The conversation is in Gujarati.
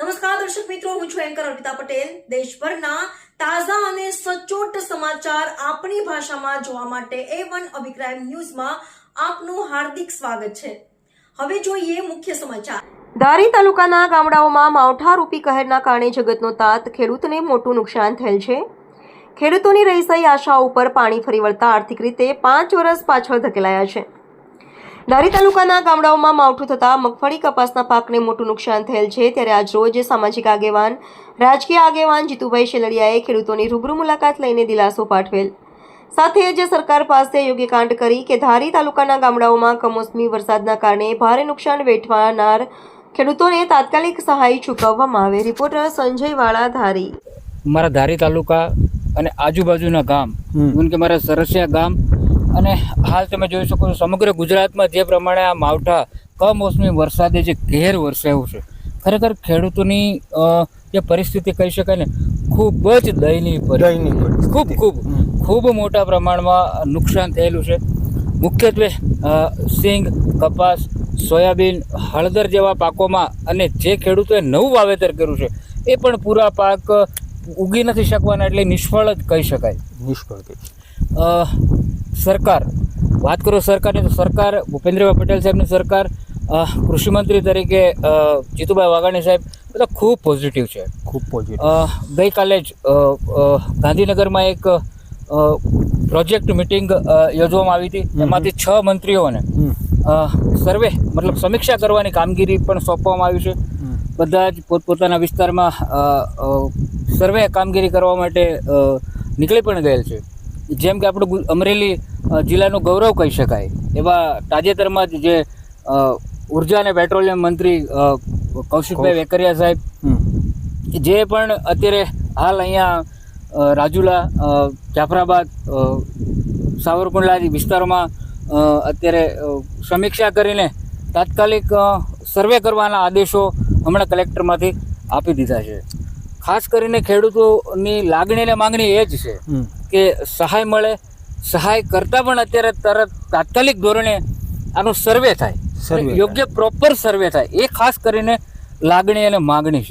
નમસ્કાર, દર્શક મિત્રો, હું છું એન્કર અર્પિતા પટેલ. દેશભરના તાજા અને સચોટ સમાચાર આપણી ભાષામાં જોવા માટે એ વન અભિપ્રાય ન્યૂઝમાં આપનું હાર્દિક સ્વાગત છે. હવે જોઈએ મુખ્ય સમાચાર. ધારી તાલુકાના ગામડાઓમાં માવઠા રૂપી કહેરના કારણે જગતનો તાત ખેડૂતને મોટું નુકસાન થયેલ છે. ખેડૂતોની રહીશાઈ આશાઓ ઉપર પાણી ફરી વળતા આર્થિક રીતે પાંચ વર્ષ પાછળ ધકેલાયા છે. ધારી તાલુકાના ગામડાઓમાં માવઠું થતાં મગફળી કપાસના પાકને મોટું નુકસાન થયેલ છે ત્યારે આજ રોજ સામાજિક આગેવાન રાજકીય આગેવાન જીતુભાઈ શેલડિયાએ ખેડૂતોની રૂબરૂ મુલાકાત લઈને દિલાસો પાઠવેલ. સાથે જ સરકાર પાસે યોગ્ય કાંડ કરી કે ધારી તાલુકાના ગામડાઓમાં કમોસમી વરસાદના કારણે ભારે નુકસાન વેઠવાનાર ખેડૂતોને તાત્કાલિક સહાય ચૂકવવામાં આવે. રિપોર્ટર સંજય વાળા ધારી. મારા ધારી તાલુકા અને આજુબાજુના ગામ કે મારા સરસિયા ગામ અને હાલ તમે જોઈ શકો છો સમગ્ર ગુજરાતમાં જે પ્રમાણે આ માવઠા કમોસમી વરસાદે જે ઘેર વરસાવ્યું છે ખરેખર ખેડૂતોની જે પરિસ્થિતિ કહી શકાય ને ખૂબ જ દયનીય પરિસ્થિતિ. ખૂબ ખૂબ ખૂબ મોટા પ્રમાણમાં નુકસાન થયેલું છે. મુખ્યત્વે સિંગ કપાસ સોયાબીન હળદર જેવા પાકોમાં અને જે ખેડૂતોએ નવું વાવેતર કર્યું છે એ પણ પૂરા પાક ઉગી નથી શકવાના એટલે નિષ્ફળ જ કહી શકાય. નિષ્ફળ સરકાર વાત કરો સરકારની તો સરકાર ભૂપેન્દ્રભાઈ પટેલ સાહેબની સરકાર કૃષિમંત્રી તરીકે જીતુભાઈ વાઘાણી સાહેબ બધા ખૂબ પોઝિટિવ છે. ખૂબ પોઝિટિવ ગઈકાલે જ ગાંધીનગરમાં એક પ્રોજેક્ટ મિટિંગ યોજવામાં આવી હતી. એમાંથી છ મંત્રીઓને સર્વે મતલબ સમીક્ષા કરવાની કામગીરી પણ સોંપવામાં આવી છે. બધા જ પોતપોતાના વિસ્તારમાં સર્વે કામગીરી કરવા માટે નીકળી પણ ગયેલ છે. જેમ કે આપણું અમરેલી જિલ્લાનું ગૌરવ કહી શકાય. એવા તાજેતરમાં જ જે ઊર્જા અને પેટ્રોલિયમ મંત્રી કૌશિકભાઈ વેકરિયા સાહેબ જે પણ અત્યારે હાલ અહીંયા રાજુલા જાફરાબાદ સાવરકુંડલા વિસ્તારોમાં અત્યારે સમીક્ષા કરીને તાત્કાલિક સર્વે કરવાના આદેશો હમણાં કલેક્ટરમાંથી આપી દીધા છે. ખાસ કરીને ખેડૂતોની લાગણી અને માંગણી એ જ છે. કે સહાય મળે સહાય કરતાં પણ અત્યારે તરત તાત્કાલિક ધોરણે આનો સર્વે થાય. સર્વે યોગ્ય પ્રોપર સર્વે થાય. એ ખાસ કરીને લાગણી અને માગણી છે.